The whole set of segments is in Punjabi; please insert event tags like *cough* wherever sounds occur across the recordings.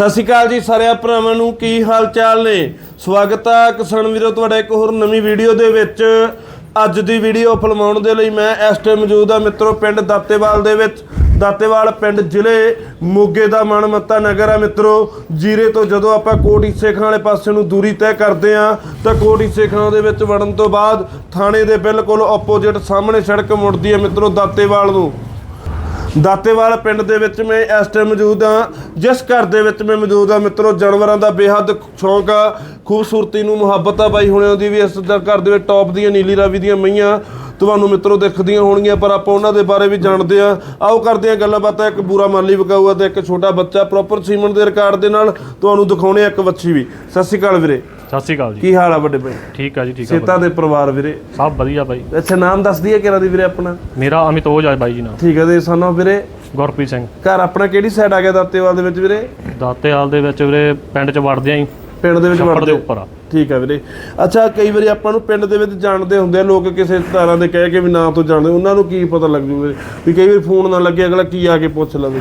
ਸਤਿ ਸ਼੍ਰੀ ਅਕਾਲ ਜੀ ਸਾਰਿਆਂ ਭਰਾਵਾਂ ਨੂੰ, ਕੀ ਹਾਲ ਚਾਲ ਨੇ? ਸਵਾਗਤ ਆ ਕਿਸਾਨ ਵੀਰੋ, ਤੁਹਾਡਾ ਇੱਕ ਹੋਰ ਨਵੀਂ ਵੀਡੀਓ ਦੇ ਵਿੱਚ। ਅੱਜ ਦੀ ਵੀਡੀਓ ਫਿਲਮਾਉਣ ਦੇ ਲਈ ਮੈਂ ਇਸ ਟਾਈਮ ਮੌਜੂਦ ਆ ਮਿੱਤਰੋ, ਪਿੰਡ ਦਾਤੇਵਾਲ ਦੇ ਵਿੱਚ। ਦਾਤੇਵਾਲ ਪਿੰਡ ਜ਼ਿਲ੍ਹੇ ਮੋਗੇ ਦਾ ਮਨਮੱਤਾ ਨਗਰ ਆ ਮਿੱਤਰੋ। ਜੀਰੇ ਤੋਂ ਜਦੋਂ ਆਪਾਂ ਕੋਟੀ ਸੇਖਾਂ ਵਾਲੇ ਪਾਸੇ ਨੂੰ ਦੂਰੀ ਤੈਅ ਕਰਦੇ ਆ, ਤਾਂ ਕੋਟੀ ਸੇਖਾਂ ਦੇ ਵਿੱਚ ਵੜਨ ਤੋਂ ਬਾਅਦ ਥਾਣੇ ਦੇ ਬਿਲਕੁਲ ਆਪੋਜ਼ਿਟ ਸਾਹਮਣੇ ਸੜਕ ਮੁੜਦੀ ਹੈ ਮਿੱਤਰੋ ਦਾਤੇਵਾਲ ਨੂੰ। ਦਾਤੇਵਾਲ ਪਿੰਡ ਦੇ ਵਿੱਚ ਮੈਂ ਇਸ ਟਾਈਮ ਮੌਜੂਦ ਹਾਂ। ਜਿਸ ਘਰ ਦੇ ਵਿੱਚ ਮੈਂ ਮੌਜੂਦ ਹਾਂ, ਮਿੱਤਰੋ, ਜਾਨਵਰਾਂ ਦਾ ਬੇਹੱਦ ਸ਼ੌਂਕ ਆ, ਖੂਬਸੂਰਤੀ ਨੂੰ ਮੁਹੱਬਤ ਆ ਬਾਈ ਹੁਣਿਆਂ ਦੀ ਵੀ ਇਸ ਘਰ ਦੇ ਵਿੱਚ ਟੌਪ ਦੀਆਂ, ਨੀਲੀ ਰਾਵੀ ਦੀਆਂ ਮਈਆਂ ਤੁਹਾਨੂੰ ਮਿੱਤਰੋ ਦਿਖਦੀਆਂ ਹੋਣਗੀਆਂ, ਪਰ ਆਪਾਂ ਉਹਨਾਂ ਦੇ ਬਾਰੇ ਵੀ ਜਾਣਦੇ ਆ ਆਓ ਕਰਦੇ ਆ ਗੱਲਾਂ ਬਾਤਾਂ ਇੱਕ ਬੂਰਾ ਮਾਲੀ ਵਿਕਾਊਆ ਤੇ ਇੱਕ ਛੋਟਾ ਬੱਚਾ ਪ੍ਰੋਪਰ ਸੀਮਨ ਦੇ ਰਿਕਾਰਡ ਦੇ ਨਾਲ ਤੁਹਾਨੂੰ ਦਿਖਾਉਣੇ ਆ ਇੱਕ ਵੱਛੀ ਵੀ। ਸਤਿ ਸ਼੍ਰੀ ਅਕਾਲ ਵੀਰੇ। ਸਤਿ ਸ਼੍ਰੀ ਅਕਾਲ ਜੀ। ਕੀ ਹਾਲ ਆ ਵੱਡੇ ਭਾਈ? ਠੀਕ ਆ ਜੀ ਠੀਕ ਆ ਸੇਤਾ ਦੇ ਪਰਿਵਾਰ ਵੀਰੇ? ਸਭ ਵਧੀਆ ਬਾਈ ਅੱਛਾ ਨਾਮ ਦੱਸ ਦਈਏ ਕਿਹੜਾ ਦੀ ਵੀਰੇ ਆਪਣਾ? ਮੇਰਾ ਅਮਿਤੋਜ ਆ ਬਾਈ ਜੀ ਨਾਮ ਠੀਕ ਹੈ ਤੇ ਸਾਨੂੰ ਵੀਰੇ ਗੁਰਪ੍ਰੀਤ ਸਿੰਘ। ਘਰ ਆਪਣਾ ਕਿਹੜੀ ਸਾਈਡ ਆ ਗਿਆ ਦਾਤੇਵਾਲ ਦੇ ਵਿੱਚ ਵੀਰੇ? ਦਾਤੇਵਾਲ ਦੇ ਵਿੱਚ ਵੀਰੇ ਪਿੰਡ ਚ ਵੜਦੇ ਆਂ ਜੀ। ਪਿੰਡ ਦੇ ਵਿੱਚ ਵੜਦੇ ਉੱਪਰ ਆ। ਠੀਕ ਹੈ ਵੀਰੇ। ਅੱਛਾ ਕਈ ਵਾਰੀ ਆਪਾਂ ਨੂੰ ਪਿੰਡ ਦੇ ਵਿੱਚ ਜਾਣਦੇ ਹੁੰਦੇ ਆ ਲੋਕ ਕਿਸੇ ਤਰ੍ਹਾਂ ਦੇ ਕਹਿ ਕੇ ਵੀ ਨਾਂ ਤੋਂ ਜਾਣਦੇ ਉਹਨਾਂ ਨੂੰ ਕੀ ਪਤਾ ਲੱਗ ਜੂ ਵੀ ਕਈ ਵਾਰੀ ਫੋਨ ਨਾ ਲੱਗੇ ਅਗਲਾ ਕੀ ਆ ਕੇ ਪੁੱਛ ਲਵੇ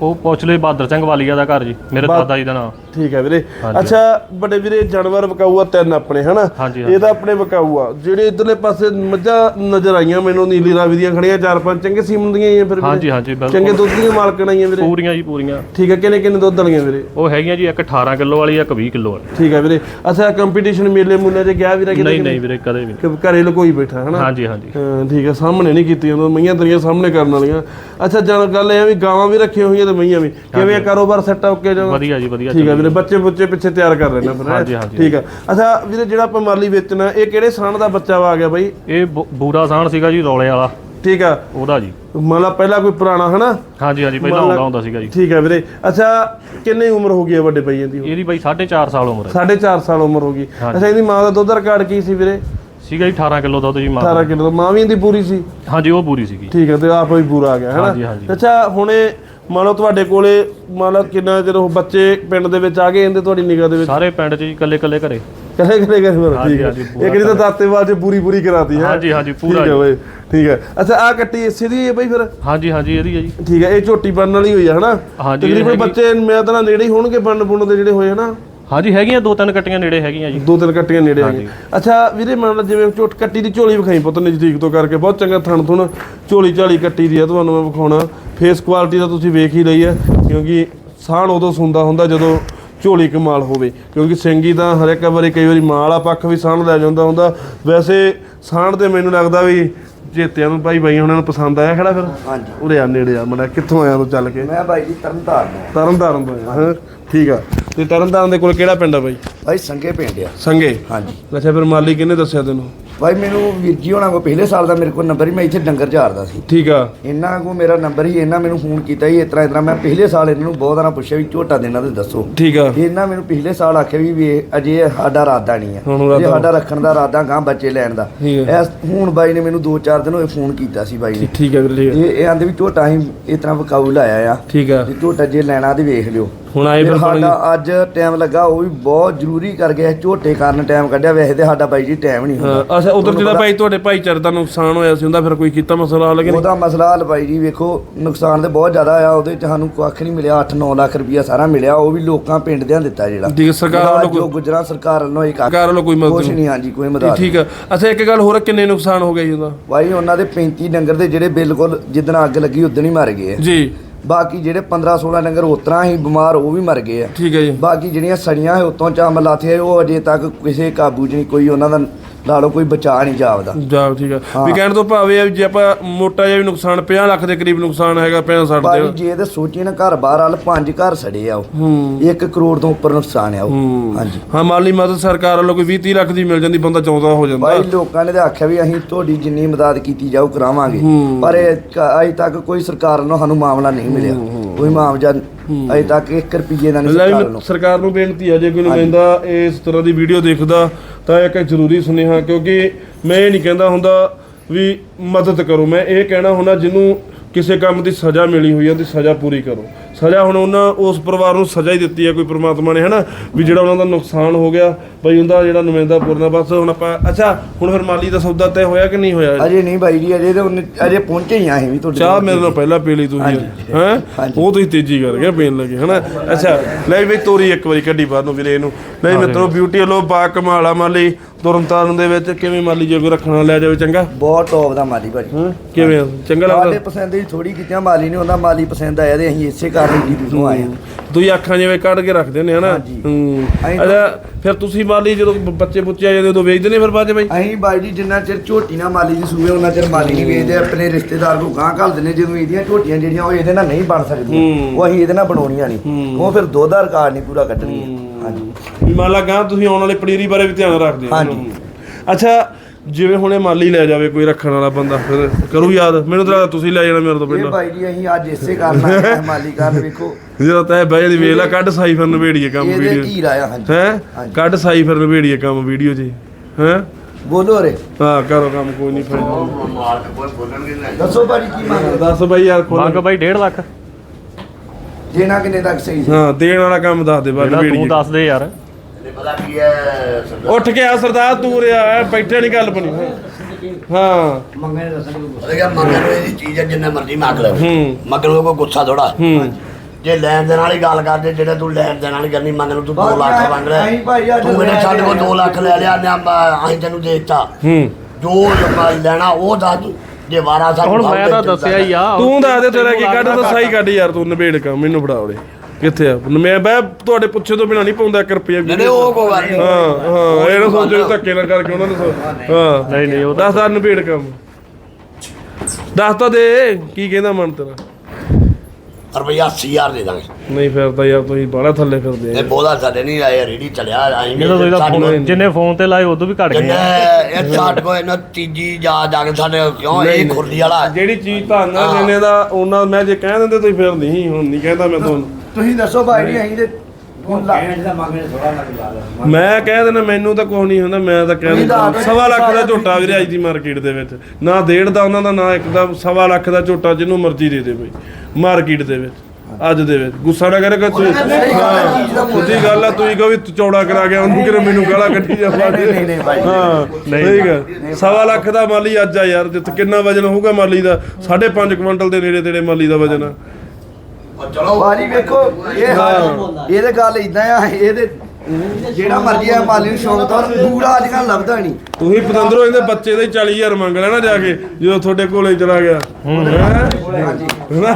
ਉਹ ਪੁੱਛ ਲਈ ਬਹਾਦਰ ਸਿੰਘ ਵਾਲੀਆ ਦਾ ਘਰ ਜੀ ਮੇਰੇ ਦਾਦਾ ਜੀ ਦਾ ਨਾਮ ਠੀਕ ਹੈ ਵੀਰੇ। ਅੱਛਾ ਵੱਡੇ ਵੀਰੇ ਜਾਨਵਰ ਵਿਕਾਊ ਆ ਤਿੰਨ ਆਪਣੇ ਹਨਾ। ਇਹਦਾ ਆਪਣੇ ਵਿਕਾਊ ਆ ਜਿਹੜੇ ਇਧਰਲੇ ਪਾਸੇ ਮੱਝਾਂ ਨਜ਼ਰ ਆਈਆਂ ਮੈਨੂੰ ਨੀਲੀ ਰਾਵੀ ਦੀਆਂ ਖੜੀਆਂ ਚਾਰ ਪੰਜ ਚੰਗੇ ਸੀਮਨ ਦੀਆਂ ਹੀ ਆ ਫਿਰ? ਹਾਂਜੀ ਹਾਂਜੀ ਚੰਗੇ ਦੁੱਧ ਦੀਆਂ ਮਾਲਕਣਾਂ ਹੀ ਆ ਵੀਰੇ। ਪੂਰੀਆਂ ਜੀ ਪੂਰੀਆਂ। ਠੀਕ ਹੈ ਕਿੰਨੇ ਕਿੰਨੇ ਦੁੱਧ ਵਾਲੀਆਂ ਵੀਰੇ? ਉਹ ਹੈਗੀਆਂ ਜੀ ਇੱਕ 18 ਕਿਲੋ ਵਾਲੀ ਇੱਕ 20 ਕਿਲੋ ਵਾਲੀ। ਠੀਕ ਹੈ ਵੀਰੇ। ਅੱਛਾ ਕੰਪੀਟੀਸ਼ਨ ਮੇਲੇ ਮੂਲੇ 'ਚ ਗਿਆ ਵੀਰੇ ਕਿਤੇ ਨਹੀਂ ਨਹੀਂ ਵੀਰੇ ਕਦੇ ਵੀ ਨਹੀਂ। ਘਰੇ ਲਕੋਈ ਬੈਠਾ ਹਨਾ? ਹਾਂਜੀ ਹਾਂਜੀ। ਠੀਕ ਹੈ ਸਾਹਮਣੇ ਨਹੀਂ ਕੀਤੀਆਂ ਉਹ ਮਈਆਂ ਤੇਰੀਆਂ ਸਾਹਮਣੇ ਕਰਨ ਵਾਲੀਆਂ। ਅੱਛਾ ਜਨ ਗੱਲ ਇਹ ਆ ਵੀ ਗਾਵਾਂ ਵੀ ਰੱਖੀਆਂ ਹੋਈਆਂ ਤੇ ਮਈਆਂ ਵੀ। ਕਿਵੇਂ ਆ ਕਾਰੋਬਾਰ ਸੈੱਟ ਓਕੇ ਜਦੋਂ ਵਧੀਆ ਜੀ ਵਧੀਆ ਠੀਕ ਹੈ ਵੀਰੇ ਬੱਚੇ ਬੁੱਚੇ ਪਿੱਛੇ ਤਿਆਰ ਕਰ ਲੈਣਾ ਫਿਰ? ਹਾਂਜੀ, ਹਾਂਜੀ। ਠੀਕ ਹੈ ਅੱਛਾ ਵੀਰੇ ਜਿਹੜਾ ਆਪਾਂ ਮਾਲੀ ਵੇਚਣਾ ਇਹ ਕਿਹੜੇ ਸਾਣ ਦਾ ਬੱਚਾ ਵਾ ਆ ਗਿਆ ਬਾਈ? ਇਹ ਬੂ- ਬੂਰਾ ਸਾਣ ਸੀਗਾ ਜੀ ਰੌਲੇ ਵਾਲਾ। ਠੀਕ ਆ। ਉਹਦਾ ਜੀ। ਮੰਨ ਲਾ ਪਹਿਲਾਂ ਕੋਈ ਪੁਰਾਣਾ ਹਨਾ? ਹਾਂਜੀ ਹਾਂਜੀ ਪਹਿਲਾਂ ਆਉਂਦਾ ਹੁੰਦਾ ਸੀਗਾ ਜੀ। ਠੀਕ ਹੈ ਵੀਰੇ। ਅੱਛਾ ਕਿੰਨੀ ਉਮਰ ਹੋ ਗਈ ਹੈ ਵੱਡੇ ਪਈਆਂ ਦੀ? ਇਹਦੀ ਬਾਈ 4.5 ਸਾਲ ਉਮਰ ਹੈ। 4.5 ਸਾਲ ਉਮਰ ਹੋ ਗਈ। ਹਾਂਜੀ। ਅੱਛਾ ਇਹਦੀ ਮਾਂ ਦਾ ਦੁੱਧ ਰਿਕਾਰਡ ਕੀ ਸੀ ਵੀਰੇ? ਸੀਗਾ ਜੀ 18 ਕਿਲੋ ਦੁੱਧ ਜੀ ਮਾਂ 18 ਕਿਲੋ ਮਾਂ ਵੀ ਇਹਦੀ ਪੂਰੀ ਸੀ? ਹਾਂਜੀ ਉਹ ਪੂਰੀ ਸੀਗੀ। ਠੀਕ ਹੈ ਤੇ ਆਪ ਹੀ ਪੂਰਾ ਆ ਗਿਆ ਹਾਂਜੀ, ਹੈਨਾ? ਹਾਂਜੀ। ਅੱਛਾ ਹੁਣੇ ਮੰਨ ਲਓ ਤੁਹਾਡੇ ਕੋਲੇ ਮੰਨ ਲਓ ਕਿੰਨਾ ਚਿਰ ਉਹ ਬੱਚੇ ਪਿੰਡ ਦੇ ਵਿੱਚ ਆ ਗਏ ਇਹਦੇ ਤੁਹਾਡੀ ਨਿਗਾਹ ਦੇ ਵਿੱਚ? ਸਾਰੇ ਪਿੰਡ 'ਚ ਜੀ ਇਕੱਲੇ ਇਕੱਲੇ ਘਰੇ। ਕਰੇ ਕਰੇ ਫਿਰ ਹਾਂਜੀ, ਠੀਕ ਹੈ। ਇੱਕ ਤਾਂ ਦਾਤੇਵਾਲ ਚ ਪੂਰੀ ਪੂਰੀ ਕਰਾਤੀ ਹੈ? ਹਾਂਜੀ ਹਾਂਜੀ ਠੀਕ ਪੂਰਾ ਹੈ। ਬਈ ਠੀਕ ਹੈ। ਅੱਛਾ ਆ ਕੱਟੀ ਇਸੇ ਦੀ ਹੈ ਬਈ ਫਿਰ? ਹਾਂਜੀ ਹਾਂਜੀ ਇਹਦੀ ਹੈ ਜੀ। ਠੀਕ ਹੈ ਇਹ ਝੋਟੀ ਬਣਨ ਵਾਲੀ ਹੋਈ ਹੈ ਹਨਾ? ਤਕਰੀਬਨ। ਬੱਚੇ ਮੈਂ ਤਾਂ ਨੇੜੇ ਹੀ ਹੋਣਗੇ ਬਣਨ ਬੁਣਨ ਦੇ ਜਿਹੜੇ ਹੋਏ ਹਨਾ? ਹਾਂਜੀ ਹੈਗੀਆਂ ਦੋ ਤਿੰਨ ਕੱਟੀਆਂ ਨੇੜੇ ਹੈਗੀਆਂ ਜੀ। ਦੋ ਤਿੰਨ ਕੱਟੀਆਂ ਨੇੜੇ ਹੈਗੇ ਅੱਛਾ ਵੀਰੇ ਮੰਨ ਲਓ ਜਿਵੇਂ ਝੋਟ ਕੱਟੀ ਦੀ ਝੋਲੀ ਵਿਖਾਈ ਪੁੱਤ ਨਜ਼ਦੀਕ ਤੋਂ ਕਰਕੇ ਬਹੁਤ ਚੰਗਾ ਥਣ ਥੁਣ ਝੋਲੀ ਝਾਲੀ ਕੱਟੀ ਦੀ ਆ ਤੁਹਾਨੂੰ ਮੈਂ ਵਿਖਾਉਣਾ। ਫੇਸ ਕੁਆਲਿਟੀ ਤਾਂ ਤੁਸੀਂ ਵੇਖ ਹੀ ਲਈ ਹੈ ਕਿਉਂਕਿ ਸਾਣ ਉਦੋਂ ਸੁੰਦਾ ਹੁੰਦਾ ਜਦੋਂ ਝੋਲੀ ਕਮਾਲ ਹੋਵੇ ਕਿਉਂਕਿ ਸਿੰਗੀ ਤਾਂ ਹਰ ਇੱਕ ਵਾਰੀ ਕਈ ਵਾਰੀ ਮਾਂ ਵਾਲਾ ਪੱਖ ਵੀ ਸਾਣ ਲੈ ਜਾਂਦਾ ਹੁੰਦਾ। ਵੈਸੇ ਸਾਣ ਤੇ ਮੈਨੂੰ ਲੱਗਦਾ ਵੀ ਜੇਤਿਆਂ ਨੂੰ ਭਾਈ ਬਾਈ ਉਹਨਾਂ ਨੂੰ ਪਸੰਦ ਆਇਆ ਖੜਾ ਫਿਰ? ਹਾਂਜੀ। ਉਰੇ ਆ ਨੇੜੇ ਆ ਮੜਾ ਕਿੱਥੋਂ ਆਇਆ ਤੂੰ ਚੱਲ ਕੇ? ਮੈਂ ਬਾਈ ਜੀ ਤਰਨਤਾਰਨ ਤੋਂ। ਤਰਨਤਾਰਨ ਤੋਂ ਆਇਆ ਹਾਂ ਠੀਕ ਆ। ਤੇ ਤਰਨਤਾਰਨ ਦੇ ਕੋਲ ਕਿਹੜਾ ਪਿੰਡ ਆ ਬਾਈ? ਬਾਈ ਸੰਗੇ ਪਿੰਡ ਆ। ਸੰਗੇ? ਹਾਂਜੀ। ਅੱਛਾ ਫਿਰ ਮਾਲੀ ਕਿਹਨੇ ਦੱਸਿਆ ਤੈਨੂੰ? ਬਾਈ ਮੈਨੂੰ ਵੀਰ ਜੀ ਹੋਣਾ ਕੋ ਪਹਿਲੇ ਸਾਲ ਦਾ ਮੇਰੇ ਕੋਲ ਨੰਬਰ ਹੀ ਮੈਂ ਇੱਥੇ ਡੰਗਰ ਝਾੜਦਾ ਸੀ। ਠੀਕ ਆ। ਇਹਨਾਂ ਕੋ ਮੇਰਾ ਨੰਬਰ ਹੀ ਇਹਨਾਂ ਮੈਨੂੰ ਫੋਨ ਕੀਤਾ ਸੀ ਇਸ ਤਰ੍ਹਾਂ ਇਸ ਤਰ੍ਹਾਂ। ਮੈਂ ਪਹਿਲੇ ਸਾਲ ਇਹਨਾਂ ਨੂੰ ਬਹੁਤ ਵਾਰਾਂ ਪੁੱਛਿਆ ਵੀ ਝੋਟਾ ਦੇਣਾ ਤੇ ਦੱਸੋ। ਠੀਕ ਆ। ਇਹਨਾਂ ਮੈਨੂੰ ਪਿਛਲੇ ਸਾਲ ਆਖਿਆ ਵੀ ਵੇ ਅਜੇ ਸਾਡਾ ਇਰਾਦਾ ਨਹੀਂ ਆ। ਹੁਣ ਇਰਾਦਾ- ਜੇ ਸਾਡਾ ਰੱਖਣ ਦਾ ਇਰਾਦਾ ਗਾਂ ਬੱਚੇ ਲੈਣ ਦਾ। ਠੀਕ ਹੁਣ ਬਾਈ ਨੇ ਮੈਨੂੰ 2-4 ਦਿਨ ਹੋਏ ਫੋਨ ਕੀਤਾ ਸੀ ਬਾਈ ਨੇ। ਠੀਕ ਆ ਵੀਰੇ ਠੀਕ ਆ। ਇਹ ਇਹ ਆਂਦੇ ਵੀ ਝੋਟਾ ਅਸੀਂ ਇਸ ਤਰ੍ਹਾਂ ਵਕਾਊ ਲਾਇਆ ਆ। ਠੀਕ ਆ। ਝੋਟਾ ਜੇ ਲੈਣਾ ਤੇ ਵੇਖ ਲਿਓ। ਹੁਣ ਆਏ ਫਿਰ ਬਣ ਸਾਡਾ ਅੱਜ ਟਾਈਮ ਲੱਗਾ ਉਹ ਵੀ ਬਹੁਤ ਜ਼ਰੂਰੀ ਕਰ ਗਿਆ ਝੋਟੇ ਕਾਰਨ ਟਾਈਮ ਕੱਢਿਆ ਵੈਸੇ ਤੇ ਸਾਡਾ ਬਾਈ ਜੀ ਟਾਈਮ ਨਹੀਂ ਹੁੰਦਾ। ਅੱਛਾ ਉਧਰ ਜਿਹੜਾ ਭਾਈ ਤੁਹਾਡੇ ਭਾਈਚਾਰੇ ਦਾ ਨੁਕਸਾਨ ਹੋਇਆ ਸੀ ਉਹਦਾ ਫਿਰ ਕੋਈ ਕੀਤਾ ਮਸਲਾ ਹੱਲ ਕਿ ਉਹਦਾ ਮਸਲਾ ਹੱਲ ਬਾਈ ਜੀ ਵੇਖੋ ਨੁਕਸਾਨ ਤੇ ਬਹੁਤ ਜ਼ਿਆਦਾ ਆ ਉਹਦੇ ਚ ਸਾਨੂੰ ਕੱਖ ਨਹੀਂ ਮਿਲਿਆ 8-9 ਲੱਖ ਰੁਪਇਆ ਸਾਰਾ ਮਿਲਿਆ ਉਹ ਵੀ ਲੋਕਾਂ ਪਿੰਡ ਦਿਆਂ ਦਿੱਤਾ ਜਿਹੜਾ। ਹੈ, ਸਰਕਾਰ ਵੱਲੋਂ ਜੋ ਗੁਜਰਾਂ ਸਰਕਾਰ ਵੱਲੋਂ ਇੱਕ ਸਰਕਾਰ ਵੱਲੋਂ ਕੋਈ ਮਦਦ ਕੁਛ ਨਹੀਂ। ਹਾਂਜੀ ਕੋਈ ਮਦਦ ਠੀਕ ਆ ਅੱਛਾ ਇੱਕ ਗੱਲ ਹੋਰ ਕਿੰਨੇ ਨੁਕਸਾਨ ਹੋ ਗਿਆ ਜੀ ਉਹਦਾ? ਬਾਈ ਉਹਨਾਂ ਦੇ 35 ਡੰਗਰ ਦੇ ਜਿਹੜੇ ਬਿਲਕੁਲ ਜਿੱਦਣ ਅੱਗ ਲੱਗੀ ਉਦਣ ਹੀ ਮਰ ਗਏ। ਜੀ। ਬਾਕੀ ਜਿਹੜੇ 15-16 ਡੰਗਰ ਉਤਰਾ ਹੀ ਬਿਮਾਰ ਉਹ ਵੀ ਮਰ ਗਏ ਆ। ਠੀਕ ਹੈ ਜੀ। ਬਾਕੀ ਜਿਹੜੀਆਂ ਸੜੀਆਂ ਹੈ ਉਤੋਂ ਚੰਮ ਲਾਥੇ ਉਹ ਅਜੇ ਤੱਕ ਕਿਸੇ ਕਾਬੂ 'ਚ ਨਹੀਂ ਕੋਈ ਉਹਨਾਂ ਦਾ ਲਾ ਲਓ ਕੋਈ ਬਚਾ ਨਹੀਂ ਜਾਵਦਾ ਜਾ ਠੀਕ ਆ। ਵੀ ਕਹਿਣ ਤੋਂ ਭਾਵੇਂ ਆ ਵੀ ਜੇ ਆਪਾਂ ਮੋਟਾ ਜਿਹਾ ਵੀ ਨੁਕਸਾਨ 50 ਲੱਖ ਦੇ ਕਰੀਬ ਨੁਕਸਾਨ ਹੈਗਾ 65 60 ਬਾਈ ਦੇ ਜੇ ਤੇ ਸੋਚੀ ਨਾ ਘਰ ਬਾਹਰ ਵਾਲ ਪੰਜ ਘਰ ਸੜੇ ਆ ਉਹ। ਹੂੰ। 1 ਕਰੋੜ ਤੋਂ ਉੱਪਰ ਨੁਕਸਾਨ ਆ ਉਹ। ਹਾਂਜੀ। ਹਾਂ ਮਾਲੀ ਮਦਦ ਸਰਕਾਰ ਵੱਲੋਂ ਕੋਈ 20 30 ਲੱਖ ਦੀ ਮਿਲ ਜਾਂਦੀ ਬੰਦਾ ਚਾਹੁੰਦਾ ਹੋ ਜਾਂਦਾ। ਬਾਈ ਲੋਕਾਂ ਨੇ ਤਾਂ ਆਖਿਆ ਵੀ ਅਸੀਂ ਤੁਹਾਡੀ ਜਿੰਨੀ ਮਦਦ ਕੀਤੀ ਜਾਊ ਕਰਾਵਾਂਗੇ। ਪਰ ਅਜੇ ਤੱਕ ਕੋਈ ਸਰਕਾਰ ਵੱਲੋਂ ਸਾਨੂੰ ਮਾਮਲਾ ਨਹੀਂ ਮਿਲਿਆ। ਕੋਈ ਮਾਮਲਾ ਅਜੇ ਤੱਕ 1 ਰੁਪਈਏ ਦਾ ਨਹੀਂ ਸਰਕਾਰ ਵੱਲੋਂ। ਸਰਕਾਰ ਨੂੰ ਬੇਨਤੀ ਆ ਜੇ ਕੋਈ ਨੁਮਾਇੰਦਾ ਇਸ ਤਰ੍ਹਾਂ ਦੀ ਵੀਡੀਓ ਦੇਖਦਾ ਤਾਂ ਇੱਕ ਜ਼ਰੂਰੀ ਸੁਨੇਹਾ ਕਿਉਂਕਿ ਮੈਂ ਇਹ ਨਹੀਂ ਕਹਿੰਦਾ ਹੁੰਦਾ ਵੀ ਮਦਦ ਕਰੋ। ਮੈਂ ਇਹ ਕਹਿਣਾ ਹੁੰਦਾ ਜਿਹਨੂੰ ਕਿਸੇ ਕੰਮ ਦੀ ਸਜ਼ਾ ਮਿਲੀ ਹੋਈ ਹੈ ਉਹਦੀ ਸਜ਼ਾ ਪੂਰੀ ਕਰੋ। ਸਜ਼ਾ ਹੁਣ ਉਹਨਾਂ ਉਸ ਪਰਿਵਾਰ ਨੂੰ ਸਜ਼ਾ ਹੀ ਦਿੱਤੀ ਹੈ ਕੋਈ ਪ੍ਰਮਾਤਮਾ ਨੇ ਹਨਾ? ਵੀ ਜਿਹੜਾ ਉਹਨਾਂ ਦਾ ਨੁਕਸਾਨ ਹੋ ਗਿਆ ਬਈ ਉਹਦਾ ਜਿਹੜਾ ਨੁਮਾਇੰਦਾ ਪੁਰਨਾ ਬਸ ਹੁਣ ਆਪਾਂ ਅੱਛਾ ਹੁਣ ਫਿਰ ਮਾਲੀ ਦਾ ਸੌਦਾ ਤੈਅ ਹੋਇਆ ਕਿ ਨਹੀਂ ਹੋਇਆ? ਅਜੇ ਨਹੀਂ ਬਾਈ ਜੀ ਅਜੇ ਤੇ ਉਹਨੇ ਅਜੇ ਪਹੁੰਚੇ ਹੀ ਆ ਅਸੀਂ ਵੀ ਤੁਹਾਡੇ ਚਾਹ। ਮੇਰੇ ਨਾਲ ਪਹਿਲਾਂ ਪੀ ਲਈ ਤੁਸੀਂ। ਹੈਂ। ਉਹ ਤੁਸੀਂ ਤੇਜ਼ੀ ਕਰ ਗਏ ਪੀਣ ਲੱਗੇ ਹਨਾ? ਅੱਛਾ ਲੈ ਬਈ ਤੋਰੀ ਇੱਕ ਵਾਰੀ ਕੱਢੀ ਬਾਹਰ ਨੂੰ ਵੀਰੇ ਇਹਨੂੰ। ਨਹੀਂ ਮਿੱਤਰੋ ਬਿਊਟੀ ਵੱਲੋਂ ਬਾ ਕਮਾਲਾ ਮਾਲੀ ਤੁਰਨਤਾਰਨ ਦੇ ਵਿੱਚ ਕਿਵੇਂ ਮਾਲੀ ਜੇ ਕੋਈ ਰੱਖਣਾ ਲੈ ਜਾਵੇ ਚੰਗਾ? ਬਹੁਤ ਟੌਪ ਦਾ ਮਾਲੀ ਭਾਜੀ। ਕਿਵੇਂ? ਚੰਗਾ ਸਾਡੇ ਲੱਗਦਾ ਪਸੰਦ ਦੀ ਥੋੜੀ ਕੀਤੀਆਂ ਮਾਲੀ ਨੇ ਉਹਦਾ ਮਾਲੀ ਪਸੰਦ ਆਇਆ ਤੇ ਅਸੀਂ ਇਸੇ ਕਾਰਨ ਜੀ ਤੋਂ ਆਏ ਹਾਂ। ਤੁਸੀਂ ਅੱਖਾਂ ਜਿਵੇਂ ਕੱਢ ਕੇ ਰੱਖਦੇ ਨੇ? ਹਨਾ ਹਾਂਜੀ। ਹੂੰ। ਅਸੀਂ ਤਾਂ- ਅੱਛਾ ਫਿਰ ਤੁਸੀਂ ਮਾਲੀ ਜਦੋਂ ਬ- ਬੱਚੇ ਬੁੱਚੇ ਆ ਜਾਂਦੇ ਉਦੋਂ ਵੇਚਦੇ ਨੇ ਫਿਰ ਬਾਅਦ ਚ ਬਈ? ਅਸੀਂ ਬਾਈ ਜੀ ਜਿੰਨਾ ਚਿਰ ਝੋਟੀ ਨਾਲ ਮਾਲੀ ਦੀ ਸੂਵੇ ਉਹਨਾਂ ਚਿਰ ਮਾਲੀ ਨਹੀਂ ਵੇਚਦੇ ਆਪਣੇ ਰਿਸ਼ਤੇਦਾਰ ਨੂੰ ਗਾਂ ਘੱਲਦੇ ਨੇ ਜਦੋਂ ਇਹਦੀਆਂ ਝੋਟੀਆਂ ਜਿਹੜੀਆਂ ਉਹ ਇਹਦੇ ਨਾਲ ਨਹੀਂ ਬਣ ਸਕਦੀਆਂ। ਹੂੰ। ਉਹ ਅਸੀਂ ਇਹਦੇ ਨਾਲ ਬਣਾਉਣੀਆਂ ਨਹੀਂ। ਉਹ ਫਿਰ ਦੁੱਧ ਦਾ ਰਿਕਾਰਡ ਨਹੀਂ ਪੂਰਾ ਕੱਢਣਗੀਆਂ ਹਾਂਜੀ। ਵੀ ਮੰਨ ਲਾ ਗਾਂ ਤੁਸੀਂ ਆਉਣ ਵਾਲੇ ਪਨੀਰੀ ਬਾਰੇ ਵੀ ਧਿਆਨ ਰੱਖਦੇ ਹੋ। ਹਾਂਜੀ। ਅੱਛਾ ਜਿਵੇਂ ਹੁਣੇ ਮਾਲੀ ਲੈ ਜਾਵੇ ਕੋਈ ਰੱਖਣ ਵਾਲਾ ਬੰਦਾ ਫਿਰ ਕਰੂ ਯਾਦ। ਮੈਨੂੰ ਤਾਂ ਲੱਗਦਾ ਤੁਸੀਂ ਲੈ ਜਾਣਾ ਮੇਰੇ ਤੋਂ ਇਹ ਪਹਿਲਾਂ। ਬਾਈ ਜੀ ਅਸੀਂ ਅੱਜ ਇਸੇ ਕਾਰਨ ਆਏ ਹਾਂ *laughs* ਮਾਲੀ ਕਾਰਨ ਵੇਖੋ। ਜਿਹੜਾ ਤੈ ਬਈ ਦੀ ਵੇਲਾ ਕੱਢ ਸਾਈ ਫਿਰ ਨਵੇੜੀਏ ਕੰਮ ਇਹਦੇ ਵੀਡੀਓ ਧੀਰ ਆਇਆ ਹਾਂਜੀ। ਹੈ। ਕੱਢ ਸਾਈ ਫਿਰ ਨਵੇੜੀਏ ਕੰਮ ਵੀਡੀਓ 'ਚ ਹੈ। ਬੋਲੋ ਰੇ ਹਾਂ ਕਰੋ ਕੰਮ ਕੋਈ ਨਹੀਂ ਫਾਇਦਾ ਦੱਸੋ ਭਾਜੀ ਕੀ ਮੰਗਦੇ ਦੱਸ ਬਈ ਯਾਰ ਮੰਗ ਖੋਲ ਬਾਈ 1.5 ਲੱਖ। ਦੇਣਾ ਕਿੰਨੇ ਤੱਕ ਸਹੀ ਸੀ? ਹਾਂ ਦੇਣ ਵਾਲਾ ਕੰਮ ਦੱਸ ਦੇ ਬਸ ਜਿਹੜਾ ਤੂੰ ਨਵੇੜੀਏ ਦੱਸ ਦੇ ਯਾਰ। ਕੀ ਉੱਠ ਕੇ ਆ ਸਰਦਾਰ ਤੂੰ ਰਿਆ ਹੈ, ਬੈਠੇ ਨਹੀਂ ਗੱਲ ਬਣੀ। ਹਾਂ। ਉਹਦੇ ਕਿਹਾ ਮੰਗਣ ਨੂੰ ਇਹਦੀ ਚੀਜ਼ ਹੈ ਜਿੰਨਾ ਮਰਜ਼ੀ ਮੰਗ ਲੈ ਹੂੰ। ਮੰਗਣ ਨੂੰ ਕੋਈ ਗੁੱਸਾ ਥੋੜਾ ਹੂੰ। ਜੇ ਲੈਣ ਦੇਣ ਵਾਲੀ ਗੱਲ ਕਰਦੇ ਜਿਹੜੇ ਤੂੰ ਲੈਣ ਦੇਣ ਵਾਲੀ ਕਰਨੀ ਮੰਗਣ ਨੂੰ ਤੂੰ 2 ਬਾਕੀ ਲੱਖ ਮੰਗ ਰਿਹਾ। ਅਸੀਂ ਭਾਈ ਅੱਜ ਤੂੰ ਮੇਰੇ ਲੈ ਸਾਡੇ ਕੋਲ ਲਿਆ। 2 ਲੱਖ ਲੈ ਲਿਆ ਨੇ ਅਸੀਂ ਤੈਨੂੰ ਦੇ ਦਿੱਤਾ। ਹੂੰ। ਜੋ ਲੈਣਾ ਉਹ ਦੱਸ ਜੇ ਵਾਰਾ ਸਾਨੂੰ ਹੁਣ ਮੈਂ ਤਾਂ ਦੱਸਿਆ ਹੀ ਆ ਤੂੰ ਦੱਸ ਦੇ ਤੇਰਾ ਕੀ ਕੱਢ ਤਾਂ ਸਾਈ ਕੱਢ ਯਾਰ ਤੂੰ ਨਵੇੜ ਕੰਮ ਮੈਨੂੰ ਫੜਾ ਉਹਦੇ ਕਿੱਥੇ ਆ? ਮੈਂ ਬੈ ਤੁਹਾਡੇ ਪੁੱਛੇ ਤੋਂ ਬਿਨਾ ਨਹੀਂ ਪਾਉਂਦਾ 1 ਰੁਪਿਆ ਨਹੀਂ ਨਹੀਂ ਉਹ ਕੋਈ ਗੱਲ ਨਹੀਂ। ਹਾਂ ਹਾਂ ਇਹ ਨਾ ਸੋਚੋ ਵੀ ਧੱਕੇ ਨਾਲ ਕਰਕੇ ਉਹਨਾਂ ਨੇ ਹਾਂ। ਨਹੀਂ ਨਹੀਂ ਉਹ ਤਾਂ ਦੱਸ ਦਾ ਨਵੇੜ ਕੰਮ। ਦੱਸ ਤਾਂ ਦੇ ਕੀ ਕਹਿੰਦਾ ਮਨ ਤੇਰਾ? ਰੁਪਈਆ 80000 ਦੇ ਦਾਂਗੇ। ਨਹੀਂ ਫਿਰ ਤਾਂ ਯਾਰ ਤੁਸੀਂ ਬਾਹਲਾ ਥੱਲੇ ਫਿਰਦੇ ਇਹ ਆ ਬੋਲਾ ਸਾਡੇ ਨਹੀਂ ਆਏ ਰੇੜੀ ਚਲਿਆ ਆਈ ਤਾਂ ਫੋਨ- ਜਿੰਨੇ ਫੋਨ ਤੇ ਲਾਏ ਉਦੋਂ ਵੀ ਘਟ ਗਏ। ਇਹ ਛੱਡ ਕੋ ਇਹਨਾਂ ਤੀਜੀ ਜਾ ਜਾ ਕੇ ਸਾਡੇ ਕਿਉਂ? ਇਹ ਖੁਰਲੀ ਵਾਲਾ। ਜਿਹੜੀ ਚੀਜ਼ ਧਾਨਾ ਜਿੰਨੇ ਦਾ ਉਹਨਾਂ ਮੈਂ ਜੇ ਕਹਿ ਦਿੰਦੇ ਤੁਸੀਂ ਫਿਰ ਨਹੀਂ ਹੁਣ ਨਹੀਂ ਕਹਿੰਦਾ ਮੈਂ ਤੁਹਾਨੂੰ। ਤੁਸੀਂ ਦੱਸੋ ਭਾਈ ਜੀ ਅਸੀਂ ਤੇ ਹੁਣ ਲੱਖ ਮੈਂ ਕਹਿ ਦੇਣਾ ਮੈਨੂੰ ਤਾਂ ਕੁਝ ਨਹੀਂ ਹੁੰਦਾ ਮੈਂ ਤਾਂ ਕਹਿ ਤੁਸੀਂ ਦਿੰਦਾ ਸਵਾ ਲੱਖ ਦਾ ਝੋਟਾ ਵੀਰੇ ਅੱਜ ਦੀ ਮਾਰਕੀਟ ਦੇ ਵਿੱਚ। ਨਾ ਡੇਢ ਦਾ ਉਹਨਾਂ ਦਾ ਨਾ ਇੱਕ ਦਾ ਸਵਾ ਲੱਖ ਦਾ ਝੋਟਾ ਜਿਹਨੂੰ ਮਰਜ਼ੀ ਦੇ ਦੇ ਬਈ ਮਾਰਕੀਟ ਦੇ ਵਿੱਚ ਅੱਜ ਦੇ ਵਿੱਚ। ਗੁੱਸਾ ਨਾ ਕਰੇਗਾ ਤੂੰ। ਸਹੀ ਗੱਲ ਹੈ, ਦਾ ਸਿੱਧੀ ਗੱਲ ਆ ਤੂੰ ਕਹੋ ਵੀ ਤੂੰ ਚੌੜਾ ਕਰਾ ਗਿਆ ਉਹਨੂੰ ਕਿਰੇ ਮੈਨੂੰ ਗਾਲਾਂ ਕੱਢੀ ਜਾਂਦਾ ਨਹੀਂ, ਨਹੀਂ, ਨਹੀਂ ਬਾਈ। ਹਾਂ ਨਹੀਂ। ਠੀਕ ਆ ਸਵਾ ਲੱਖ ਦਾ ਮਾਲੀ ਅੱਜ ਆ ਯਾਰ ਜਿੱਥੇ ਕਿੰਨਾ ਵਜਨ ਹੋਊਗਾ ਮਾਲੀ ਦਾ? 5.5 ਕੁਇੰਟਲ ਦੇ ਨੇੜੇ ਤੇੜੇ ਮਾਲੀ ਦਾ ਵਜਨ ਆ। ਚਲੋ। ਭਾਜੀ ਵੇਖੋ ਇਹ ਹਾਂ। ਇਹ ਤੇ ਗੱਲ ਇਦਾਂ ਆ ਇਹਦੇ ਜਿਹੜਾ ਮਰਜ਼ੀ ਆ ਮਾਲੀ ਨੂੰ ਸ਼ੌਂਕ ਤਾਂ ਪੂਰਾ ਅੱਜ ਕੱਲ ਲੱਭਦਾ ਨਹੀਂ। ਤੁਸੀਂ ਪਤੰਦਰੋਂ ਇਹਦੇ ਬੱਚੇ ਦਾ ਹੀ 40000 ਮੰਗ ਲੈਣਾ ਜਾ ਕੇ ਜਦੋਂ ਤੁਹਾਡੇ ਕੋਲੇ ਚਲਾ ਗਿਆ। ਹੈਂ? ਹਾਂਜੀ। ਹਾਂ।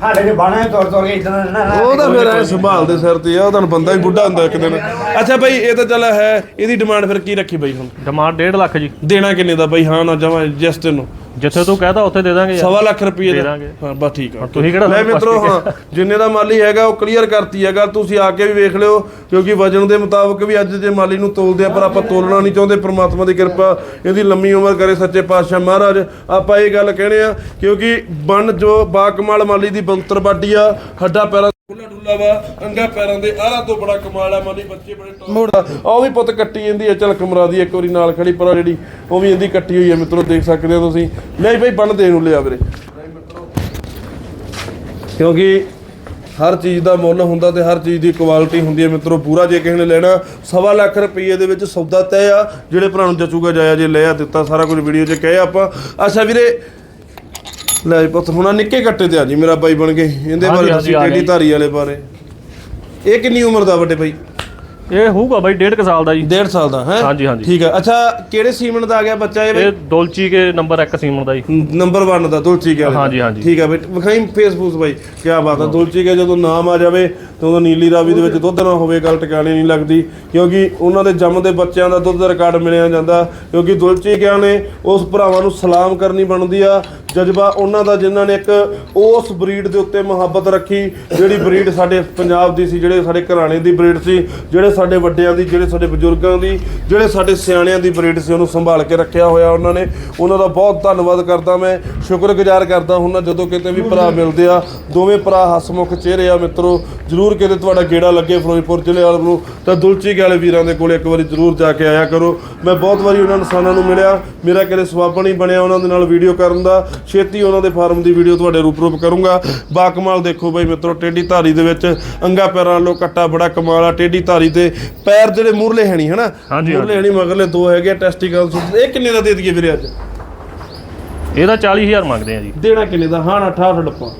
ਸਾਡੇ ਦੇ ਬਾਣਾ ਤੋੜ ਤੋੜ ਕੇ ਇਦਾਂ ਨਾ ਉਹ ਤਾਂ ਫਿਰ ਐ ਸੰਭਾਲਦੇ ਸਿਰ ਤੇ ਆ ਉਹ ਤੁਹਾਨੂੰ ਬੰਦਾ ਹੀ ਬੁੱਢਾ ਹੁੰਦਾ ਇੱਕ ਦਿਨ। ਅੱਛਾ ਬਈ ਇਹ ਤਾਂ ਚੱਲ ਹੈ ਇਹਦੀ ਡਿਮਾਂਡ ਫਿਰ ਕੀ ਰੱਖੀ ਬਈ ਹੁਣ? ਡਿਮਾਂਡ 1.5 ਲੱਖ ਜੀ। ਦੇਣਾ ਕਿੰਨੇ ਦਾ ਬਈ? ਹਾਂ ਨਾ ਜਮਾ ਜਿਸ ਤੈਨੂੰ ਜਿੱਥੇ ਤੂੰ ਕਹਤਾ ਉੱਥੇ ਦੇ ਦਾਂਗੇ ਯਾਰ। ਸਵਾ ਲੱਖ ਰੁਪਏ ਦੇ ਦਾ ਦਾਂਗੇ। ਹਾਂ ਬਸ ਠੀਕ ਆ। ਤੁਸੀਂ ਕਿਹੜਾ ਲੈ ਸਾਨੂੰ ਮਿੱਤਰੋ ਪੁੱਛ ਹਾਂ ਜਿੰਨੇ ਦਾ ਮਾਲੀ ਹੈਗਾ ਉਹ ਕਲੀਅਰ ਕਰਤੀ ਹੈ ਗੱਲ ਤੁਸੀਂ ਆ ਕੇ ਵੀ ਵੇਖ ਲਿਓ ਕਿਉਂਕਿ ਵਜਨ ਦੇ ਮੁਤਾਬਕ ਵੀ ਅੱਜ ਜੇ ਮਾਲੀ ਨੂੰ ਤੋਲਦੇ ਆ ਪਰ ਆਪਾਂ ਤੋਲਣਾ ਨਹੀਂ ਚਾਹੁੰਦੇ। ਪ੍ਰਮਾਤਮਾ ਦੀ ਕਿਰਪਾ ਇਹਦੀ ਲੰਮੀ ਉਮਰ ਕਰੇ ਸੱਚੇ ਪਾਤਸ਼ਾਹ ਮਹਾਰਾਜ। ਆਪਾਂ ਇਹ ਗੱਲ ਕਹਿੰਦੇ ਆ ਕਿਉਂਕਿ ਬਣ ਜੋ ਬਾਕਮਾਲ ਮਾਲੀ ਦੀ ਬੰਤਰ ਬਾਡੀ ਆ ਹੱਡਾ ਪੈਰਾਂ ਖੁੱਲਾ ਡੁੱਲਾ ਵਾ, ਅੰਗਾ ਪੈਰਾਂ ਦੇ ਆਰਾ ਤੋਂ ਬੜਾ ਕਮਾਲ ਆ ਮਾਲੀ ਬੱਚੇ ਬੜੇ ਮੋੜਾ ਉਹ ਵੀ ਪੁੱਤ ਕੱਟੀ ਜਾਂਦੀ ਹੈ ਚਲ ਕਮਰਾ ਦੀ ਇੱਕ ਵਾਰੀ ਨਾਲ ਖੜੀ, ਪਰ ਜਿਹੜੀ, ਉਹ ਵੀ ਇਹਦੀ ਕੱਟੀ ਹੋਈ ਹੈ ਮਿੱਤਰੋ, ਦੇਖ ਸਕਦੇ ਹੋ ਤੁਸੀਂ। ਨਹੀਂ ਬਈ ਬਣ ਦੇ ਨੂੰ ਲਿਆ ਵੀਰੇ। ਕਿਉਂਕਿ ਹਰ ਚੀਜ਼ ਦਾ ਮੁੱਲ ਹੁੰਦਾ ਤੇ ਹਰ ਚੀਜ਼ ਦੀ ਕੁਆਲਿਟੀ ਹੁੰਦੀ ਹੈ ਮਿੱਤਰੋ, ਪੂਰਾ ਜੇ ਕਿਸੇ ਨੇ ਲੈਣਾ, ਸਵਾ ਲੱਖ ਰੁਪਏ ਦੇ ਵਿੱਚ ਸੌਦਾ ਤੈਅ ਆ, ਜਿਹੜੇ ਭਰਾ ਨੂੰ ਜਚੂਗਾ ਜਾਇਆ ਜੇ ਲਿਆ ਦਿੱਤਾ ਸਾਰਾ ਕੁਝ ਵੀਡੀਓ 'ਚ ਕਹੇ ਆਪਾਂ। ਅੱਛਾ ਵੀਰੇ ਲੈ ਜੀ ਪੁੱਤ ਹੁਣ ਆਹ ਨਿੱਕੇ ਕੱਟੇ ਤੇ ਆ ਜੀ ਮੇਰਾ ਬਾਈ ਬਣ ਕੇ ਇਹਦੇ ਹਾਂਜੀ, ਬਾਰੇ ਹਾਂਜੀ, ਤੁਸੀਂ ਆ ਗਏ। ਧਾਰੀ ਵਾਲੇ ਬਾਰੇ? ਇਹ ਕਿੰਨੀ ਉਮਰ ਦਾ ਵੱਡੇ ਬਾਈ? ਇਹ ਹੋਊਗਾ ਬਾਈ 1.5 ਸਾਲ ਦਾ ਜੀ। 1.5 ਸਾਲ ਦਾ ਹੈ? ਹਾਂਜੀ, ਹਾਂਜੀ। ਠੀਕ ਹੈ ਅੱਛਾ ਕਿਹੜੇ ਸੀਮਨ ਦਾ ਆ ਗਿਆ ਬੱਚਾ ਇਹ ਇਹ ਬਾਈ ਡੋਲਚੀ ਕੇ ਨੰਬਰ 1 ਸੀਮਨ ਦਾ ਜੀ। ਨੰਬਰ 1 ਦਾ ਦੁਲਚੀ ਕੇ ਹਾਂਜੀ, ਹਾਂਜੀ। ਠੀਕ ਹੈ ਬਈ ਵਿਖਾਈ ਫੇਸਬੁੱਕ ਬਾਈ ਕੀ ਬਾਤ ਹੈ ਦੁਲਚੀ ਕੇ ਜਦੋਂ ਨਾਮ ਆ ਜਾਵੇ ਤਾਂ ਉਦੋਂ ਨੀਲੀ ਰਾਵੀ ਦੇ ਵਿੱਚ ਦੁੱਧ ਨਾ ਹੋਵੇ ਗੱਲ ਟਿਕਾਣੇ ਨਹੀਂ ਲੱਗਦੀ ਕਿਉਂਕਿ ਉਹਨਾਂ ਦੇ ਜੰਮਦੇ ਬੱਚਿਆਂ ਦਾ ਦੁੱਧ ਦਾ ਰਿਕਾਰਡ ਮਿਲਿਆ ਜਾਂਦਾ ਕਿਉਂਕਿ ਦੁਲਚੀ ਕਿਆਂ ਨੇ ਉਸ ਭਰਾਵਾਂ ਨੂੰ ਸਲਾਮ ਕਰਨੀ ਬਣਦੀ ਆ ਜਜ਼ਬਾ ਉਹਨਾਂ ਦਾ ਜਿਨ੍ਹਾਂ ਨੇ ਇੱਕ ਉਸ ਬਰੀਡ ਦੇ ਉੱਤੇ ਮੁਹੱਬਤ ਰੱਖੀ, ਜਿਹੜੀ ਬਰੀਡ ਸਾਡੇ ਪੰਜਾਬ ਦੀ ਸੀ, ਜਿਹੜੇ ਸਾਡੇ ਘਰਾਣੇ ਦੀ ਬਰੀਡ ਸੀ, ਜਿਹੜੇ ਸਾਡੇ ਵੱਡਿਆਂ ਦੀ, ਜਿਹੜੇ ਸਾਡੇ ਬਜ਼ੁਰਗਾਂ ਦੀ, ਜਿਹੜੇ ਸਾਡੇ ਸਿਆਣਿਆਂ ਦੀ ਬਰੀਡ ਸੀ, ਉਹਨੂੰ ਸੰਭਾਲ ਕੇ ਰੱਖਿਆ ਹੋਇਆ ਉਹਨਾਂ ਨੇ। ਉਹਨਾਂ ਦਾ ਬਹੁਤ ਧੰਨਵਾਦ ਕਰਦਾ ਮੈਂ, ਸ਼ੁਕਰਗੁਜ਼ਾਰ ਕਰਦਾ ਹੁੰਦਾ ਜਦੋਂ ਕਿਤੇ ਵੀ ਭਰਾ ਮਿਲਦੇ ਆ, ਦੋਵੇਂ ਭਰਾ ਹਸਮੁਖ ਚਿਹਰੇ ਆ ਮਿੱਤਰੋ, ਜਰੂਰ ਕਿਤੇ ਤੁਹਾਡਾ ਗੇੜਾ ਲੱਗੇ ਫਿਰੋਜ਼ਪੁਰ ਜ਼ਿਲ੍ਹੇ ਵਾਲ ਨੂੰ, ਤਾਂ ਦੁਲਚੀ ਕੇ ਵਾਲੇ ਵੀਰਾਂ ਦੇ ਕੋਲ ਇੱਕ ਵਾਰੀ ਜਰੂਰ ਜਾ ਕੇ ਆਇਆ ਕਰੋ। ਮੈਂ ਬਹੁਤ ਵਾਰੀ ਉਹਨਾਂ ਇਨਸਾਨਾਂ ਨੂੰ ਮਿਲਿਆ, ਮੇਰਾ ਕਦੇ ਸਵਾਬ ਨਹੀਂ ਬਣਿਆ ਉਹਨਾਂ ਦੇ ਨਾਲ ਵੀਡੀਓ ਕਰਨ ਦਾ ਛੇਤੀ ਉਹਨਾਂ ਦੇ ਫਾਰਮ ਦੀ ਵੀਡੀਓ ਤੁਹਾਡੇ ਰੂਪ ਰੂਪ ਕਰੂੰਗਾ। ਬਾਕਮਾਲ ਦੇਖੋ ਬਾਈ ਮਿੱਤਰੋ ਟੇਢੀ ਧਾਰੀ ਦੇ ਵਿੱਚ ਅੰਗਾ ਪੈਰਾਂ ਨਾਲੋਂ ਕੱਟਾ ਬੜਾ ਕਮਾਲ ਆ। ਟੇਢੀ ਧਾਰੀ ਤੇ ਪੈਰ ਜਿਹੜੇ ਮੂਰਲੇ ਹੈਣੀ ਹਨਾ? ਮੂਰਲੇ ਹੈਣੀ ਮਗਰਲੇ ਦੋ ਹੈਗੇ ਟੈਸਟੀਕਲਸ ਇਹ ਕਿੰਨੇ ਦਾ ਦੇ ਦਈਏ ਵੀਰੇ ਅੱਜ? ਇਹਦਾ 40000 ਮੰਗਦੇ ਆ ਜੀ। ਦੇਣਾ ਕਿੰਨੇ ਦਾ? ਹਾਂ 68 ਡੱਪਾ।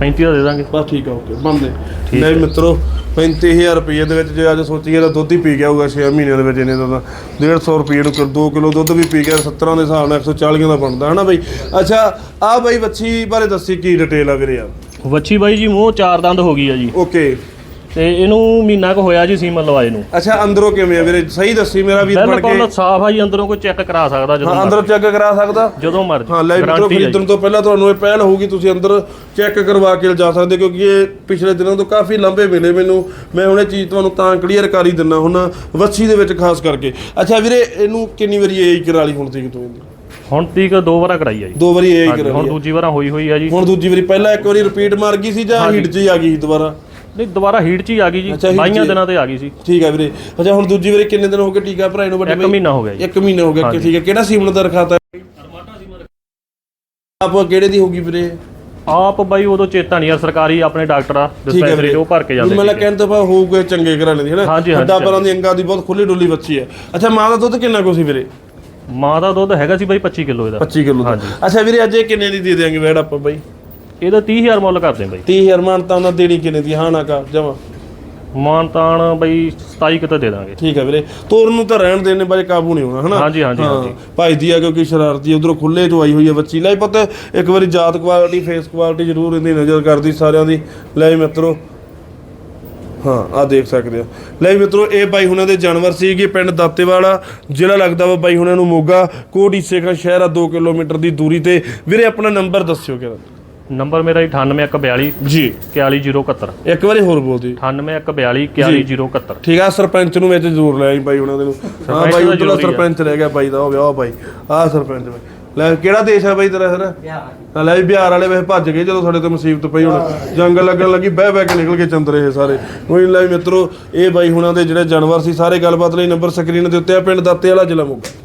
35 ਦਾ ਦੇ ਦਾਂਗੇ। ਬਸ ਠੀਕ ਆ ਓਕੇ ਬੰਦੇ ਨਹੀਂ। ਮਿੱਤਰੋ 35000 ਰੁਪਏ ਦੇ ਵਿੱਚ ਜੇ ਅੱਜ ਸੋਚੀਏ ਤਾਂ ਦੁੱਧ ਹੀ ਪੀ ਗਿਆ ਹੋਊਗਾ 6 ਮਹੀਨਿਆਂ ਦੇ ਵਿੱਚ ਇਹਨੇ ਦਾ ਤਾਂ 150 ਰੁਪਏ ਨੂੰ 2 ਕਿਲੋ ਦੁੱਧ ਵੀ ਪੀ ਗਿਆ 17 ਦੇ ਹਿਸਾਬ ਨਾਲ 140 ਦਾ ਬਣਦਾ ਹਨਾ ਬਈ? ਅੱਛਾ ਆ ਬਈ ਵੱਛੀ ਬਾਰੇ ਦੱਸੀ ਕੀ ਡਿਟੇਲ ਆ ਵੀਰੇ ਯਾਰ ਵੱਛੀ ਬਾਈ ਜੀ ਮੂੰਹ ਚਾਰ ਦੰਦ ਹੋ ਗਈ ਆ ਜੀ। ਓਕੇ ਤੇ ਇਹਨੂੰ ਮਹੀਨਾ ਕੁ ਹੋਇਆ ਜੀ ਸੀਮਨ ਲਵਾਏ ਨੂੰ। ਅੱਛਾ ਅੰਦਰੋਂ ਕਿਵੇਂ ਆ ਵੀਰੇ? ਸਹੀ ਦੱਸੀ ਮੇਰਾ ਵੀਰ ਬਣ ਕੇ। ਬਿਲਕੁਲ ਸਾਫ਼ ਆ ਜੀ ਅੰਦਰੋਂ ਕੋਈ ਚੈੱਕ ਕਰਾ ਸਕਦਾ ਜਦੋਂ ਹਾਂ ਅੰਦਰ ਮਰਜ਼ੀ। ਚੈੱਕ ਕਰਾ ਸਕਦਾ? ਜਦੋਂ ਮਰਜ਼ੀ ਹਾਂ ਲੈ ਜੀ। ਖਰੀਦਣ ਤੋਂ ਪਹਿਲਾਂ ਤੁਹਾਨੂੰ ਇਹ ਪਹਿਲ ਹੋਊਗੀ ਤੁਸੀਂ ਅੰਦਰ ਚੈੱਕ ਕਰਵਾ ਕੇ ਜਾ ਸਕਦੇ ਕਿਉਂਕਿ ਇਹ ਪਿਛਲੇ ਦਿਨਾਂ ਤੋਂ ਕਾਫੀ ਲੰਬੇ ਮਿਲੇ ਮੈਨੂੰ ਮੈਂ ਹੁਣ ਇਹ ਚੀਜ਼ ਤੁਹਾਨੂੰ ਤਾਂ ਕਲੀਅਰ ਕਰ ਹੀ ਦਿੰਨਾ ਹੁਣ ਵੱਛੀ ਦੇ ਵਿੱਚ ਖਾਸ ਕਰਕੇ। ਅੱਛਾ ਵੀਰੇ ਇਹਨੂੰ ਕਿੰਨੀ ਵਾਰੀ ਏਜ ਕਰਾ ਲਈ ਹੁਣ ਤੱਕ ਤੂੰ ਇਹਦੀ? ਹੁਣ ਤੀਕ ਦੋ ਵਾਰਾ ਕਰਾਈ ਆ ਜੀ। ਦੋ ਵਾਰੀ ਏਜ ਹਾਂਜੀ, ਕਰਾ ਹੁਣ ਲਈ। ਦੂਜੀ ਵਾਰਾ ਹੋਈ ਹੋਈ ਆ ਜੀ। ਹੁਣ ਦੂਜੀ ਵਾਰੀ ਪਹਿਲਾਂ ਇੱਕ ਵਾਰੀ ਰਿਪੀਟ ਮਾਰ ਗਈ ਸੀ ਜਾਂ। ਹੀਟ 'ਚ ਹੀ ਆ ਗਈ ਸੀ ਦੁਬਾਰਾ? ਨਹੀਂ ਦੁਬਾਰਾ ਹੀਟ 'ਚ ਹੀ ਆ ਗਈ ਜੀ। ਅੱਛਾ, heat 'ਚ। ਦਿਨਾਂ ਤੇ ਆ ਗਈ ਸੀ। ਠੀਕ ਹੈ ਵੀਰੇ। ਅੱਛਾ ਹੁਣ ਦੂਜੀ ਵਾਰੀ ਕਿੰਨੇ ਦਿਨ ਹੋ ਗਏ ਟੀਕਾ ਭਰਾਏ ਨੂੰ ਵੱਡੇ ਇੱਕ? ਮਹੀਨਾ ਹੋ ਗਿਆ ਜੀ। ਇੱਕ ਮਹੀਨਾ ਹੋ ਗਿਆ। ਕਿ। ਠੀਕ ਹੈ। ਕਿਹੜਾ ਸੀਮਨ ਦਾ ਰਖਾਤਾ ਆਪ ਕਿਹੜੇ ਦੀ ਹੋਗੀ ਵੀਰੇ? ਆਪ ਬਾਈ ਉਦੋਂ ਚੇਤਾ ਨਹੀਂ ਯਾਰ ਸਰਕਾਰੀ ਆਪਣੇ ਡਾਕਟਰ ਆ ਹੈ ਡਿਸਪੈਂਸਰੀ ਵੀਰੇ। ਉਹ ਭਰ ਕੇ ਜਾਂਦੇ ਸੀਗੇ। ਕਹਿਣ ਤੋਂ ਬਾਅਦ ਹੋਊਗੇ ਚੰਗੇ ਘਰਾਣੇ ਦੀ ਹੈ ਨਾ ਹਾਂਜੀ, ਹਾਂਜੀ, ਹੱਡਾਂ ਪੈਰਾਂ ਦੀ ਅੰਗਾਂ ਦੀ ਬਹੁਤ ਖੁੱਲੀ ਡੁੱਲੀ ਬੱਚੀ ਹੈ। ਅੱਛਾ ਮਾਂ ਦਾ ਦੁੱਧ ਕਿੰਨਾ ਕੁ ਸੀ ਵੀਰੇ? ਮਾਂ ਦਾ ਦੁੱਧ ਹੈਗਾ ਸੀ ਬਾਈ 25 ਕਿਲੋ ਇਹਦਾ। 25 ਕਿਲੋ ਦਾ। ਅੱਛਾ ਵੀਰੇ ਅੱਜ ਇਹ ਕਿੰਨੇ ਦੀ ਦੇ ਦੇਾਂਗੇ ਵੈੜ ਆਪਾਂ ਬਾਈ? ਇਹਦਾ 30000 ਮੁੱਲ ਕਰਦੇ ਬਾਈ। 30000 ਮਾਨਤਾ ਉਹਨਾਂ ਦੇਣੀ ਕਿੰਨੇ ਦੀ? ਹਾਂ ਨਾ ਕਾ ਜਮਾ। ਮਾਨਤਾਨ ਬਾਈ 27 ਕਿਤੇ ਦੇ ਦਾਂਗੇ। ਠੀਕ ਹੈ ਵੀਰੇ। ਤੋਰਨ ਨੂੰ ਤਾਂ ਰਹਿਣ ਦੇਣੇ ਬਾਰੇ ਕਾਬੂ ਨਹੀਂ ਹੋਣਾ ਹਨਾ? ਹਾਂਜੀ, ਹਾਂਜੀ। ਭਾਈ ਦੀ ਆ ਕਿਉਂਕਿ ਸ਼ਰਾਰਤੀ ਉਧਰੋਂ ਖੁੱਲੇ ਤੋਂ ਆਈ ਹੋਈ ਹੈ ਬੱਚੀ। ਲੈ ਪਤਾ ਇੱਕ ਵਾਰੀ ਜਾਤ ਕੁਆਲਿਟੀ ਫੇਸ ਕੁਆਲਿਟੀ ਜ਼ਰੂਰ ਇਹਦੀ ਨਜ਼ਰ ਕਰਦੀ ਸਾਰਿਆਂ ਦੀ। ਲੈ ਮਿੱਤਰੋ। ਹਾਂ ਆ ਦੇਖ ਸਕਦੇ ਆ। ਲੈ ਮਿੱਤਰੋ ਇਹ ਬਾਈ ਹੁਣਾਂ ਦੇ ਜਾਨਵਰ ਸੀਗੇ ਪਿੰਡ ਦਾਤੇਵਾਲਾ। ਜ਼ਿਲ੍ਹਾ ਲੱਗਦਾ ਵਾ ਬਾਈ ਹੁਣਾਂ ਨੂੰ ਮੋਗਾ। ਕੋਟ ਈਸੇ ਖਾਂ ਸ਼ਹਿਰ ਆ 2 ਕਿਲੋਮੀਟਰ ਦੀ ਦੂਰੀ ਤੇ। ਵੀਰੇ ਆਪਣਾ ਨੰਬਰ ਦੱਸਿਓ ਕਿਹੜਾ ਨੰਬਰ ਮੇਰਾ 98142 ਜੀ। 41071 ਇੱਕ ਵਾਰੀ ਹੋਰ ਬੋਲ ਦਿਓ 98142 41071 ਠੀਕ ਆ ਸਰਪੰਚ ਨੂੰ ਵਿੱਚ ਜ਼ਰੂਰ ਲੈ ਆਈ ਬਾਈ ਉਹਨਾਂ ਦੇ ਨੂੰ। ਹਾਂ ਬਾਈ ਤਾਂ ਉਧਰਲਾ ਆ। ਸਰਪੰਚ ਰਹਿ ਗਿਆ ਬਾਈ ਦਾ ਉਹ ਵਿਆਹ ਬਾਈ। ਆਹ ਸਰਪੰਚ ਬਾਈ। ਲੈ ਕਿਹੜਾ ਦੇਸ਼ ਆ ਬਾਈ ਤੇਰਾ ਸਰ ਬਿਹਾਰ। ਲੈ ਵੀ ਬਿਹਾਰ ਵਾਲੇ ਵੇ ਭੱਜ ਗਏ ਜਦੋਂ ਸਾਡੇ ਤੇ ਮੁਸੀਬਤ ਪਈ ਹੁਣ। ਜੰਗ ਲੱਗਣ ਲੱਗੀ ਬਹਿ ਬਹਿ ਕੇ ਨਿਕਲ ਕੇ ਚੰਦਰੇ ਇਹ ਸਾਰੇ। ਕੋਈ ਲੈ ਵੀ ਮਿੱਤਰੋ ਇਹ ਬਾਈ ਹੁਣਾਂ ਦੇ ਜਿਹੜੇ ਜਾਨਵਰ ਸੀ ਸਾਰੇ ਗੱਲਬਾਤ ਲਈ ਨੰਬਰ ਸਕਰੀਨ ਦੇ ਉੱਤੇ ਆ ਪਿੰਡ ਦਾਤੇ ਵਾਲਾ ਜ਼ਿਲ੍ਹਾ ਮੋਗਾ।